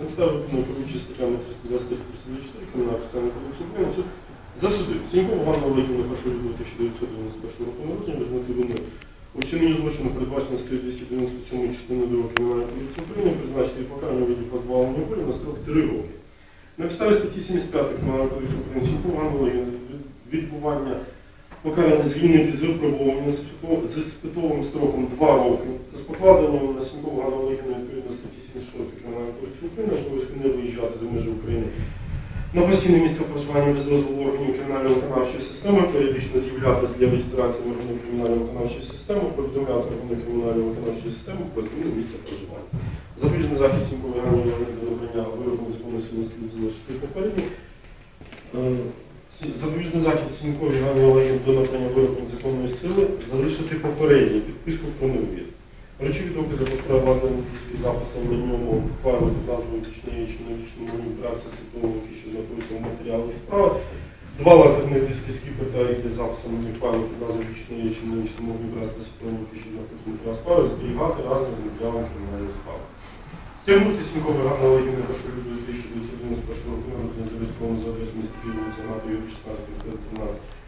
Підставі виконання керуючи статтями 323 Кримінального процесуального кодексу суд засудив Сінькову Ганну Олегівну 1 лютого 1991 року народження без мотиву вини у злочину передбачено статтю 297 частини 2 Кримінального кодексу України призначити покарання виді позбавлення волі на строк 3 роки. На підставі статті 75 Кримінального кодексу України Сінькову Ганну Олегівну від відбування покарання звільнити з випробування з спито- спитовим строком 2 роки та з покладенням на Сінькову Ганну Олегівну відповідно статті 76 Кримінального кодексу Не виїжджати за межі України на постійне місце проживання без дозволу органів кримінально-виконавчої системи, періодично з'являтися для реєстрації в органів кримінально-виконавчої системи, повідомляти органи кримінально-виконавчої системи про зміну місця проживання. Запобіжний захід Ганни Олегівни до набрання виробу закону сили слід залишити попередній. Е, Запобіжний захід Сінькової Ганни Олегівни до набрання виробу законної сили залишити попередній підписку про невиїзд. Речові докази по справі власне записом на ньому файлу під назвою «Точніше, чи налічному маніпуляції світового, які що знаходяться в матеріалах справи. Два лазерних диски скіпер та ріки записом на файлу під назвою «Точніше, чи налічному маніпуляції світового, які що знаходяться в матеріалах справи, зберігати разом з матеріалами кримінальної справи. Стягнути Сінькову Ганну Олегівну першого люду 1991 року зареєстровано за адресою міста Києва, вулиця НАТО, Юрій 16, 13,